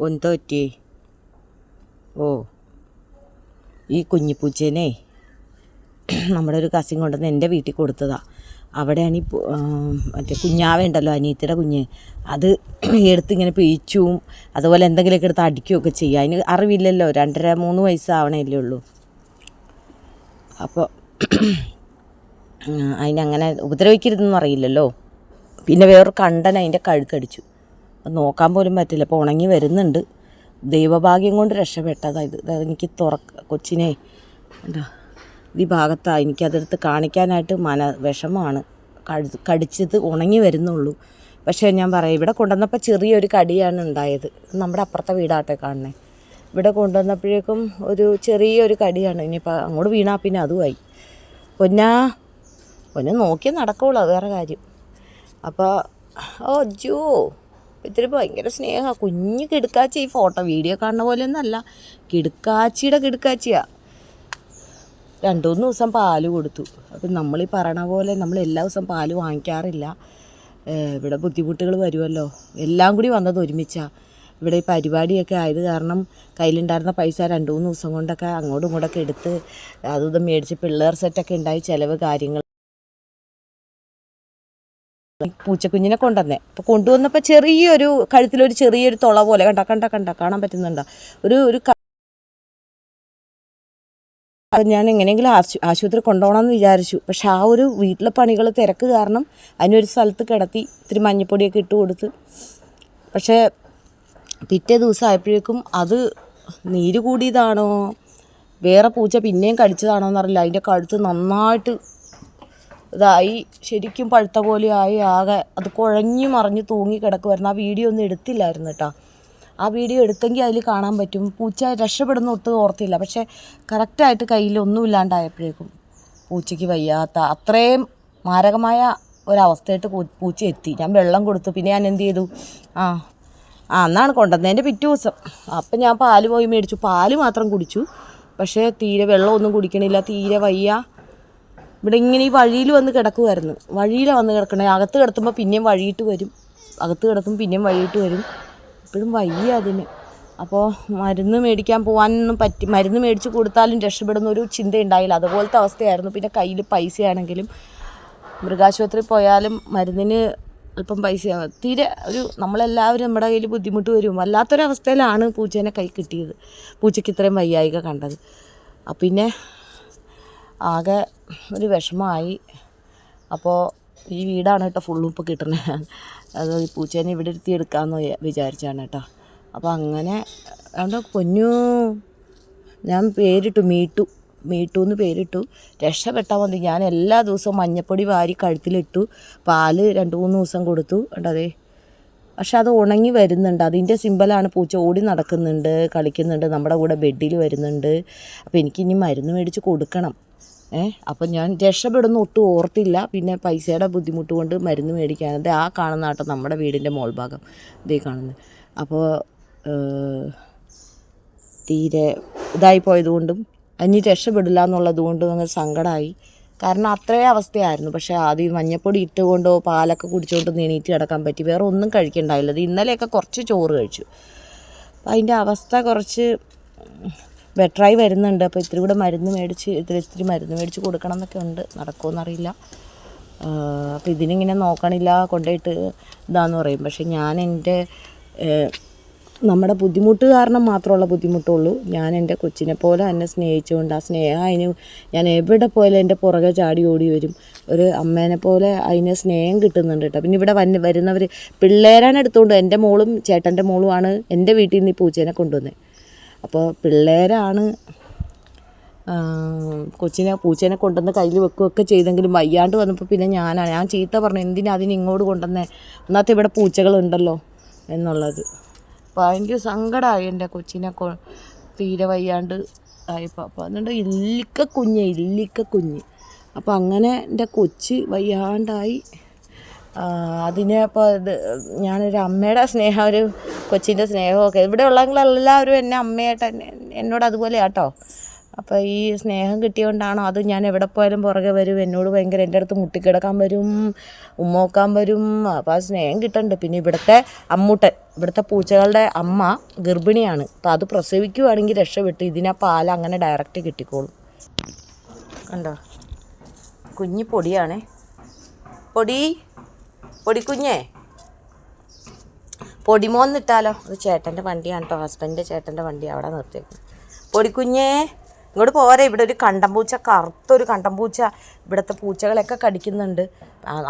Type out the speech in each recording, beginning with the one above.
ഒന്ന് പറ്റി ഓ ഈ കുഞ്ഞിപ്പൂച്ചേനെ നമ്മുടെ ഒരു കസിൻ കൊണ്ടുവന്ന് എന്റെ വീട്ടിൽ കൊടുത്തതാ. അവിടെയാണ് ഈ മറ്റേ കുഞ്ഞാവ അനിയത്തിയുടെ കുഞ്ഞ്. അത് എടുത്ത് ഇങ്ങനെ പിഴിച്ചും അതുപോലെ എന്തെങ്കിലുമൊക്കെ എടുത്ത് അടിക്കുകയൊക്കെ ചെയ്യുക. അതിന് അറിവില്ലല്ലോ രണ്ടര മൂന്ന് വയസ്സാവണല്ലേ ഉള്ളൂ. അപ്പോൾ അതിനങ്ങനെ ഉപദ്രവിക്കരുതെന്നും അറിയില്ലല്ലോ. പിന്നെ വേറൊരു കണ്ടൻ അതിന്റെ കഴുക്കടിച്ചു നോക്കാൻ പോലും പറ്റില്ല. അപ്പോൾ ഉണങ്ങി വരുന്നുണ്ട്. ദൈവഭാഗ്യം കൊണ്ട് രക്ഷപ്പെട്ടതാണ് ഇത്. എനിക്ക് തുറക്ക കൊച്ചിനെ എന്താ ഈ ഭാഗത്താണ് എനിക്കതെടുത്ത് കാണിക്കാനായിട്ട് മന വിഷമമാണ്. കഴു കടിച്ചത് ഉണങ്ങി വരുന്നുള്ളൂ. പക്ഷേ ഞാൻ പറയാം ഇവിടെ കൊണ്ടുവന്നപ്പോൾ ചെറിയൊരു കടിയാണ് ഉണ്ടായത്. നമ്മുടെ അപ്പുറത്തെ വീടാട്ടെ കാണണേ ഇവിടെ കൊണ്ടുവന്നപ്പോഴേക്കും ഒരു ചെറിയൊരു കടിയാണ്. ഇനിയിപ്പോൾ അങ്ങോട്ട് വീണാൽ പിന്നെ അതുമായി. പൊന്നാ പൊന്നെ നോക്കി നടക്കുള്ളൂ വേറെ കാര്യം. അപ്പോൾ ഓ ജോ ഇത്തിരി ഭയങ്കര സ്നേഹമാണ് കുഞ്ഞ് കിടുക്കാച്ചി ഈ ഫോട്ടോ. വീഡിയോ കാണുന്ന പോലെ അല്ല കിടുക്കാച്ചിയുടെ കിടുക്കാച്ചിയാ. രണ്ടു മൂന്ന് ദിവസം പാൽ കൊടുത്തു. അപ്പം നമ്മൾ ഈ പറയണ പോലെ നമ്മൾ എല്ലാ ദിവസം പാൽ വാങ്ങിക്കാറില്ല. ഇവിടെ ബുദ്ധിമുട്ടുകൾ വരുമല്ലോ. എല്ലാം കൂടി വന്നത് ഒരുമിച്ചാണ് ഇവിടെ ഈ പരിപാടിയൊക്കെ ആയത് കാരണം കയ്യിലുണ്ടായിരുന്ന പൈസ രണ്ട് മൂന്ന് ദിവസം കൊണ്ടൊക്കെ അങ്ങോട്ടും ഇങ്ങോട്ടൊക്കെ എടുത്ത് അതും മേടിച്ച് പിള്ളേർ സെറ്റൊക്കെ ഉണ്ടായി ചിലവ് കാര്യങ്ങൾ പൂച്ചക്കുഞ്ഞിനെ കൊണ്ടുവന്നേ. അപ്പോൾ കൊണ്ടുവന്നപ്പോൾ ചെറിയൊരു കഴുത്തിലൊരു ചെറിയൊരു തുള പോലെ കണ്ട? കണ്ട? കണ്ട? കാണാൻ പറ്റുന്നുണ്ടോ? ഒരു ഒരു ഞാൻ എങ്ങനെയെങ്കിലും ആശു ആശുപത്രി കൊണ്ടുപോകണമെന്ന് വിചാരിച്ചു. പക്ഷെ ആ ഒരു വീട്ടിലെ പണികൾ തിരക്ക് കാരണം അതിനൊരു സ്ഥലത്ത് കിടത്തി ഇത്തിരി മഞ്ഞപ്പൊടിയൊക്കെ ഇട്ട് കൊടുത്ത്. പക്ഷേ പിറ്റേ ദിവസം ആയപ്പോഴേക്കും അത് നീര് കൂടിയതാണോ? വേറെ പൂച്ച പിന്നെയും കടിച്ചതാണോ എന്നറിയില്ല. അതിന്റെ കഴുത്ത് നന്നായിട്ട് ഇതായി. ശരിക്കും പഴുത്ത പോലെ ആയി. ആകെ അത് കുഴഞ്ഞു മറിഞ്ഞ് തൂങ്ങി കിടക്കുമായിരുന്നു ആ വീഡിയോ ഒന്നും എടുത്തില്ലായിരുന്നു കേട്ടോ. ആ വീഡിയോ എടുത്തെങ്കിൽ അതിൽ കാണാൻ പറ്റും. പൂച്ച രക്ഷപ്പെടുന്ന ഒട്ടും ഓർത്തില്ല. പക്ഷേ കറക്റ്റായിട്ട് കയ്യിലൊന്നും ഇല്ലാണ്ടായപ്പോഴേക്കും പൂച്ചയ്ക്ക് വയ്യാത്ത അത്രയും മാരകമായ ഒരവസ്ഥയായിട്ട് പൂച്ച എത്തി. ഞാൻ വെള്ളം കൊടുത്തു. പിന്നെ ഞാൻ എന്ത് ചെയ്തു? ആ ആ എന്നാണ് കൊണ്ടുവന്നതിന്റെ പിറ്റേ ദിവസം. അപ്പം ഞാൻ പാൽ പോയി മേടിച്ചു. പാൽ മാത്രം കുടിച്ചു. പക്ഷേ തീരെ വെള്ളമൊന്നും കുടിക്കണില്ല. തീരെ വയ്യ. ഇവിടെ ഇങ്ങനെ ഈ വഴിയിൽ വന്ന് കിടക്കുമായിരുന്നു വഴിയിലാണ് വന്ന് കിടക്കണേ. അകത്ത് കിടത്തുമ്പോൾ പിന്നെയും വഴിയിട്ട് വരും. അകത്ത് കിടത്തുമ്പോൾ പിന്നെയും വഴിയിട്ട് വരും. ഇപ്പോഴും വയ്യ അതിന്. അപ്പോൾ മരുന്ന് മേടിക്കാൻ പോകാനൊന്നും പറ്റി മരുന്ന് മേടിച്ച് കൊടുത്താലും രക്ഷപ്പെടുന്ന ഒരു ചിന്ത ഉണ്ടായില്ല അതുപോലത്തെ അവസ്ഥയായിരുന്നു. പിന്നെ കയ്യിൽ പൈസയാണെങ്കിലും മൃഗാശുപത്രി പോയാലും മരുന്നിന് അല്പം പൈസ തീരെ ഒരു നമ്മളെല്ലാവരും നമ്മുടെ കയ്യിൽ ബുദ്ധിമുട്ട് വരും. വല്ലാത്തൊരവസ്ഥയിലാണ് പൂച്ചേനെ കൈ കിട്ടിയത്. പൂച്ചയ്ക്ക് ഇത്രയും വയ്യായിക കണ്ടത്. പിന്നെ ആകെ ഒരു വിഷമമായി. അപ്പോൾ ഈ വീടാണ് കേട്ടോ ഫുള്ളും ഇപ്പോൾ കിട്ടണത് അത് ഈ പൂച്ചേനെ ഇവിടെ ഇരുത്തി എടുക്കാമെന്ന് വിചാ- വിചാരിച്ചാണ് കേട്ടോ. അപ്പോൾ അങ്ങനെ അതുകൊണ്ട് പൊന്നു ഞാൻ പേരിട്ടു മീട്ടു മീട്ടു എന്ന് പേരിട്ടു. രക്ഷപ്പെട്ടാൽ മതി. ഞാൻ എല്ലാ ദിവസവും മഞ്ഞപ്പൊടി വാരി കഴുത്തിലിട്ടു പാൽ രണ്ട് മൂന്ന് ദിവസം കൊടുത്തു. കണ്ടതേ പക്ഷെ അത് ഉണങ്ങി വരുന്നുണ്ട്. അതിന്റെ സിമ്പലാണ് പൂച്ച ഓടി നടക്കുന്നുണ്ട് കളിക്കുന്നുണ്ട് നമ്മുടെ കൂടെ ബെഡിൽ വരുന്നുണ്ട്. അപ്പോൾ എനിക്കിനി മരുന്ന് മേടിച്ച് കൊടുക്കണം. ഏ അപ്പം ഞാൻ രക്ഷപ്പെടുന്ന ഒട്ടും ഓർത്തില്ല. പിന്നെ പൈസയുടെ ബുദ്ധിമുട്ട് കൊണ്ട് മരുന്ന് മേടിക്കാനത് ആ കാണുന്ന ആട്ടോ നമ്മുടെ വീടിന്റെ മോൾ ഭാഗം. ഇതേ കാണുന്നത്. അപ്പോൾ തീരെ ഇതായി പോയതുകൊണ്ടും അനി രക്ഷപ്പെടില്ല എന്നുള്ളത് കൊണ്ടും അങ്ങ് സങ്കടമായി കാരണം അത്രേ അവസ്ഥയായിരുന്നു. പക്ഷേ ആദ്യം മഞ്ഞപ്പൊടി ഇട്ടുകൊണ്ടോ പാലൊക്കെ കുടിച്ചുകൊണ്ടോ നീണീറ്റ് കിടക്കാൻ പറ്റി. വേറെ ഒന്നും കഴിക്കണ്ടായില്ല. ഇന്നലെയൊക്കെ കുറച്ച് ചോറ് കഴിച്ചു. അപ്പം അതിന്റെ അവസ്ഥ കുറച്ച് ബെറ്ററായി വരുന്നുണ്ട്. അപ്പോൾ ഇത്തിരി കൂടെ മരുന്ന് മേടിച്ച് ഇത്തിരി ഇത്തിരി മരുന്ന് മേടിച്ച് കൊടുക്കണം എന്നൊക്കെ ഉണ്ട്. നടക്കുമെന്നറിയില്ല അപ്പോൾ ഇതിനിങ്ങനെ നോക്കണില്ല കൊണ്ടുപോയിട്ട് ഇതാന്ന് പറയും. പക്ഷേ ഞാൻ എന്റെ നമ്മുടെ ബുദ്ധിമുട്ട് കാരണം മാത്രമുള്ള ബുദ്ധിമുട്ടുള്ളൂ. ഞാൻ എന്റെ കൊച്ചിനെ പോലെ എന്നെ സ്നേഹിച്ചുകൊണ്ട് ആ സ്നേഹം അതിന് ഞാൻ എവിടെ പോയാലും എന്റെ പുറകെ ചാടി ഓടി വരും. ഒരു അമ്മേനെ പോലെ അതിന് സ്നേഹം കിട്ടുന്നുണ്ട് കേട്ടോ. പിന്നെ ഇവിടെ വന്ന് വരുന്നവർ പിള്ളേരാണ് എടുത്തുകൊണ്ട് എന്റെ മോളും ചേട്ടന്റെ മോളുമാണ് എന്റെ വീട്ടിൽ നിന്ന് ഈ പൂച്ചേനെ കൊണ്ടുവന്നത് അപ്പോൾ പിള്ളേരാണ് കൊച്ചിനെ പൂച്ചേനെ കൊണ്ടുവന്ന് കയ്യിൽ വെക്കുകയൊക്കെ ചെയ്തെങ്കിലും വയ്യാണ്ട് വന്നപ്പോൾ പിന്നെ ഞാനാണ് ഞാൻ ചീത്ത പറഞ്ഞു എന്തിനാ അതിന് ഇങ്ങോട്ട് കൊണ്ടുവന്നേ? ഒന്നാമത്തെ ഇവിടെ പൂച്ചകളുണ്ടല്ലോ എന്നുള്ളത്. അപ്പോൾ ഭയങ്കര സങ്കടമായി എന്റെ കൊച്ചിനെ കൊ തീരെ വയ്യാണ്ട് ആയപ്പോൾ അപ്പോൾ അതുകൊണ്ട് ഇല്ലിക്ക കുഞ്ഞ് ഇല്ലിക്ക കുഞ്ഞ്. അപ്പോൾ അങ്ങനെ എന്റെ കൊച്ച് വയ്യാണ്ടായി. അതിനെ അപ്പോൾ ഇത് ഞാനൊരു അമ്മയുടെ സ്നേഹം ഒരു കൊച്ചിന്റെ സ്നേഹമൊക്കെ. ഇവിടെ ഉള്ളവരെല്ലാവരും എന്നെ അമ്മയായിട്ട് എന്നെ എന്നോട് അതുപോലെ കേട്ടോ അപ്പോൾ ഈ സ്നേഹം കിട്ടിയോണ്ടാണോ അത് ഞാൻ എവിടെ പോയാലും പുറകെ വരും. എന്നോട് ഭയങ്കര എന്റെ അടുത്ത് മുട്ടിക്കിടക്കാൻ വരും ഉമ്മോക്കാൻ വരും. അപ്പോൾ ആ സ്നേഹം കിട്ടണ്ട്. പിന്നെ ഇവിടുത്തെ അമ്മൂട്ടൻ ഇവിടുത്തെ പൂച്ചകളുടെ അമ്മ ഗർഭിണിയാണ്. അപ്പോൾ അത് പ്രസവിക്കുവാണെങ്കിൽ രക്ഷപ്പെട്ട്. ഇതിനാ പാൽ അങ്ങനെ ഡയറക്റ്റ് കിട്ടിക്കോളും. കണ്ടോ? കുഞ്ഞി പൊടിയാണേ. പൊടി? പൊടിക്കുഞ്ഞേ? പൊടിമോന്നിട്ടാലോ? അത് ചേട്ടന്റെ വണ്ടിയാണ് കേട്ടോ ഹസ്ബൻഡ് ചേട്ടന്റെ വണ്ടി അവിടെ നിർത്തിയേക്കും പൊടിക്കുഞ്ഞേ ഇങ്ങോട്ട് പോരെ. ഇവിടെ ഒരു കണ്ടംപൂച്ച കറുത്തൊരു കണ്ടംപൂച്ച ഇവിടുത്തെ പൂച്ചകളൊക്കെ കടിക്കുന്നുണ്ട്.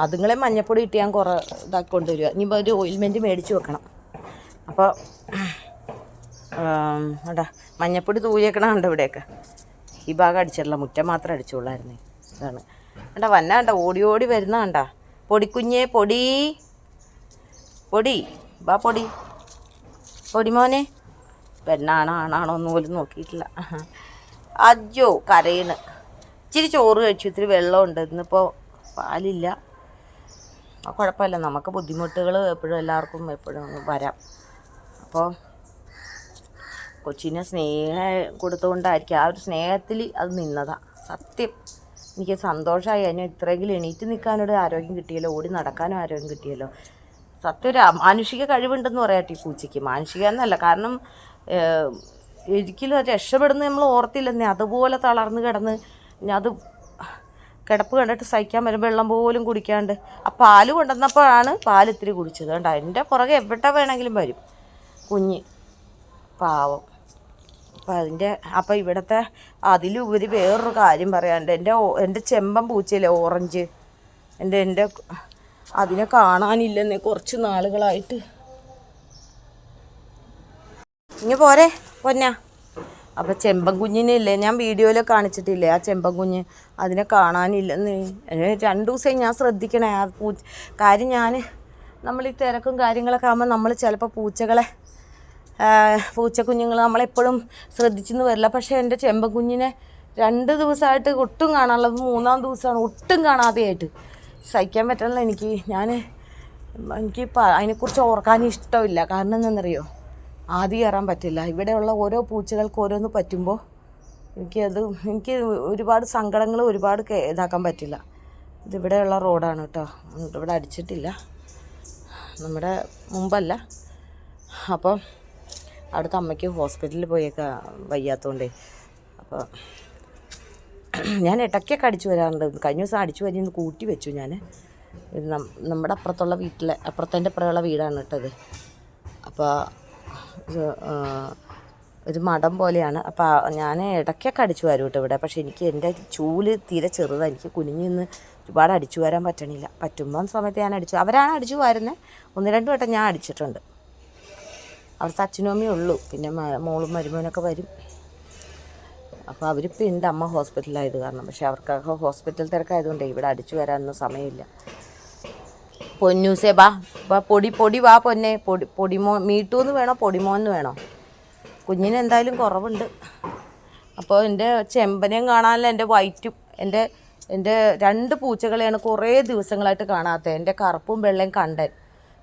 അതുങ്ങളെ മഞ്ഞപ്പൊടി ഇട്ട് ഞാൻ കുറേ ഇതാക്കി കൊണ്ടുവരിക ഇനിയിപ്പോൾ ഒരു ഓയിൽമെന്റ് മേടിച്ച് വെക്കണം. അപ്പോൾ എടാ മഞ്ഞപ്പൊടി തൂയേക്കണുണ്ട് ഇവിടെയൊക്കെ? ഈ ഭാഗം അടിച്ചിട്ടില്ല മുറ്റം മാത്രം അടിച്ചോളായിരുന്നേ അതാണ് വേണ്ട വന്ന കണ്ട? ഓടി ഓടി വരുന്ന പൊടിക്കുഞ്ഞേ പൊടി. പൊടി ബാ പൊടി. പൊടി മോനെ. പെണ്ണാണോ ആണാണോ ഒന്നും പോലും നോക്കിയിട്ടില്ല. അജ്ജോ കരയണ്. ഇച്ചിരി ചോറ് കഴിച്ചു ഇത്തിരി വെള്ളമുണ്ട്. ഇന്നിപ്പോൾ പാലില്ല. ആ കുഴപ്പമില്ല. നമുക്ക് ബുദ്ധിമുട്ടുകൾ എപ്പോഴും എല്ലാവർക്കും എപ്പോഴും വരാം. അപ്പോൾ കൊച്ചിനെ സ്നേഹം കൊടുത്തുകൊണ്ടായിരിക്കും. ആ ഒരു സ്നേഹത്തിൽ അത് നിന്നതാണ് സത്യം. എനിക്ക് സന്തോഷമായി. അതിന് ഇത്രയെങ്കിലും എണീറ്റ് നിൽക്കാനൊരു ആരോഗ്യം കിട്ടിയല്ലോ ഓടി നടക്കാനും ആരോഗ്യം കിട്ടിയല്ലോ. സത്യം ഒരു മാനുഷിക കഴിവുണ്ടെന്ന് പറയാട്ടെ ഈ പൂച്ചയ്ക്ക്. മാനുഷിക എന്നല്ല കാരണം ഒരിക്കലും രക്ഷപ്പെടുന്ന നമ്മൾ ഓർത്തില്ലെന്നേ. അതുപോലെ തളർന്ന് കിടന്ന് അത് കിടപ്പ് കണ്ടിട്ട് സഹിക്കാൻ വരും. വെള്ളം പോലും കുടിക്കാണ്ട്. ആ പാൽ കൊണ്ടുവന്നപ്പോഴാണ് പാൽ ഇത്തിരി കുടിച്ചത്. കണ്ടോ? എന്റെ പുറകെ എവിടെ വേണമെങ്കിലും വരും കുഞ്ഞ്. പാവം. അപ്പം അതിന്റെ അപ്പം ഇവിടുത്തെ അതിലുപരി വേറൊരു കാര്യം പറയാനുണ്ട്. എന്റെ എന്റെ ചെമ്പൻ പൂച്ചയില്ലേ ഓറഞ്ച്. എന്റെ എന്റെ അതിനെ കാണാനില്ലെന്നേ കുറച്ച് നാളുകളായിട്ട്. ഇങ്ങ് പോരെ പൊന്നാ. അപ്പം ചെമ്പൻ കുഞ്ഞിനില്ലേ ഞാൻ വീഡിയോയിൽ കാണിച്ചിട്ടില്ലേ ആ ചെമ്പൻ കുഞ്ഞ് അതിനെ കാണാനില്ലെന്ന്. രണ്ട് ദിവസമായി ഞാൻ ശ്രദ്ധിക്കണേ ആ പൂ കാര്യം ഞാൻ നമ്മൾ ഈ തിരക്കും കാര്യങ്ങളൊക്കെ ആകുമ്പോൾ നമ്മൾ ചിലപ്പോൾ പൂച്ചകളെ പൂച്ചക്കുഞ്ഞുങ്ങൾ നമ്മളെപ്പോഴും ശ്രദ്ധിച്ചെന്ന് വരില്ല. പക്ഷേ എന്റെ ചെമ്പൻ കുഞ്ഞിനെ രണ്ട് ദിവസമായിട്ട് ഒട്ടും കാണാനുള്ളത് മൂന്നാം ദിവസമാണ്. ഒട്ടും കാണാതെയായിട്ട്. സഹിക്കാൻ പറ്റില്ല എനിക്ക്. ഞാൻ എനിക്ക് അതിനെക്കുറിച്ച് ഓർക്കാൻ ഇഷ്ടമില്ല. കാരണം എന്താണെന്നറിയോ? ആദ്യം കയറാൻ പറ്റില്ല. ഇവിടെയുള്ള ഓരോ പൂച്ചകൾക്ക് ഓരോന്ന് പറ്റുമ്പോൾ എനിക്കത് എനിക്ക് ഒരുപാട് സങ്കടങ്ങൾ ഒരുപാട് ഇതാക്കാൻ പറ്റില്ല. ഇതിവിടെയുള്ള റോഡാണ് കേട്ടോ. ഇവിടെ അടിച്ചിട്ടില്ല. നമ്മുടെ മുമ്പല്ല. അപ്പോൾ അവിടുത്തെ അമ്മയ്ക്ക് ഹോസ്പിറ്റലിൽ പോയേക്കാ വയ്യാത്തതുകൊണ്ടേ അപ്പോൾ ഞാൻ ഇടയ്ക്കൊക്കെ അടിച്ചു വരാറുണ്ട്. കഴിഞ്ഞ ദിവസം അടിച്ചു വരി കൂട്ടി വെച്ചു ഞാൻ. ഇത് നമ്മുടെ അപ്പുറത്തുള്ള വീട്ടിലെ അപ്പുറത്തെ അപ്പുറമുള്ള വീടാണ് കേട്ടത് അപ്പോൾ ഒരു മഠം പോലെയാണ്. അപ്പോൾ ഞാൻ ഇടയ്ക്കൊക്കെ അടിച്ചു വരും കേട്ടോ ഇവിടെ. പക്ഷേ എനിക്ക് എന്റെ ചൂൽ തീരെ ചെറുതാണ് എനിക്ക് കുനിഞ്ഞ് നിന്ന് ഒരുപാട് അടിച്ചു വരാൻ പറ്റണില്ല. പറ്റുമ്പോൾ സമയത്ത് ഞാൻ അടിച്ചു അവരാണ് അടിച്ചു വരുന്നത് ഒന്ന് രണ്ട് വട്ടം ഞാൻ അടിച്ചിട്ടുണ്ട്. അവിടുത്തെ അച്ഛനും അമ്മയും ഉള്ളൂ. പിന്നെ മോളും മരുമോനൊക്കെ വരും. അപ്പോൾ അവരിപ്പോൾ ഉണ്ട് അമ്മ ഹോസ്പിറ്റലായത് കാരണം. പക്ഷെ അവർക്കൊക്കെ ഹോസ്പിറ്റൽ തിരക്കായതുകൊണ്ടേ ഇവിടെ അടിച്ചു വരാനൊന്നും സമയമില്ല. പൊന്നൂസേ ബാ ബാ പൊടി പൊടി വാ പൊന്നെ. പൊടി പൊടിമോ മീട്ടു എന്ന് വേണോ പൊടിമോ എന്ന് വേണോ? കുഞ്ഞിന് എന്തായാലും കുറവുണ്ട്. അപ്പോൾ എന്റെ ചെമ്പനെയും കാണാനില്ല എന്റെ വൈറ്റും എന്റെ എന്റെ രണ്ട് പൂച്ചകളെയാണ് കുറേ ദിവസങ്ങളായിട്ട് കാണാത്തത്. എന്റെ കറുപ്പും വെള്ളയും കണ്ടൻ.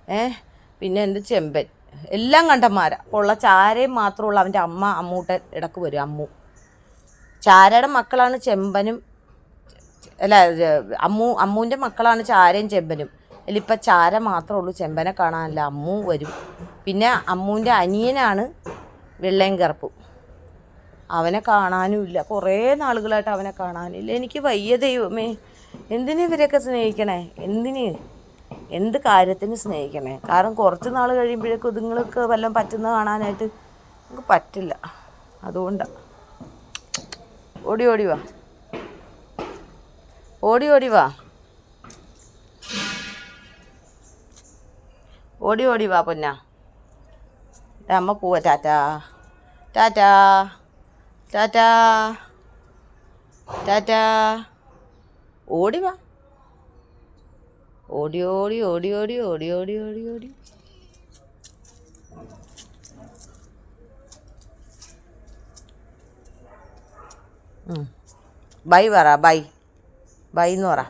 ഏ? പിന്നെ എന്റെ ചെമ്പൻ. എല്ലാം കണ്ടന്മാരാ. അപ്പോൾ ഉള്ള ചാരയും മാത്രമുള്ള അവന്റെ അമ്മ അമ്മൂട്ടൻ ഇടയ്ക്ക് വരും അമ്മു. ചാരയുടെ മക്കളാണ് ചെമ്പനും അല്ല അമ്മു അമ്മുവിന്റെ മക്കളാണ് ചാരയും ചെമ്പനും. അതിലിപ്പോൾ ചാര മാത്രമേ ഉള്ളൂ ചെമ്പനെ കാണാനല്ല അമ്മു വരും. പിന്നെ അമ്മുവിന്റെ അനിയനാണ് വെള്ളയും കറുപ്പും. അവനെ കാണാനും ഇല്ല. കുറേ നാളുകളായിട്ട് അവനെ കാണാനില്ല. എനിക്ക് വയ്യ ദൈവമേ. എന്തിനു ഇവരെയൊക്കെ സ്നേഹിക്കണേ? എന്തിന്? എന്ത് കാര്യത്തിന് സ്നേഹിക്കണേ. കാരണം കുറച്ച് നാൾ കഴിയുമ്പോഴേക്കും ഇതുങ്ങൾക്ക് വല്ലതും പറ്റുന്ന കാണാനായിട്ട് നമുക്ക് പറ്റില്ല. അതുകൊണ്ടാണ് ഓടി ഓടി വാ. ഓടി ഓടി വാ. ഓടി ഓടി വാ പൊന്ന. അമ്മ പോവാ ടാറ്റാ. ടാറ്റാ. ടാറ്റാ. ടാറ്റാ. ഓടി വാ. ഓടി ഓടി ഓടി ഓടി ഓടി ഓടി ഓടി ഓടി. ബൈ പറ ബൈ. ബൈ എന്ന് പറ.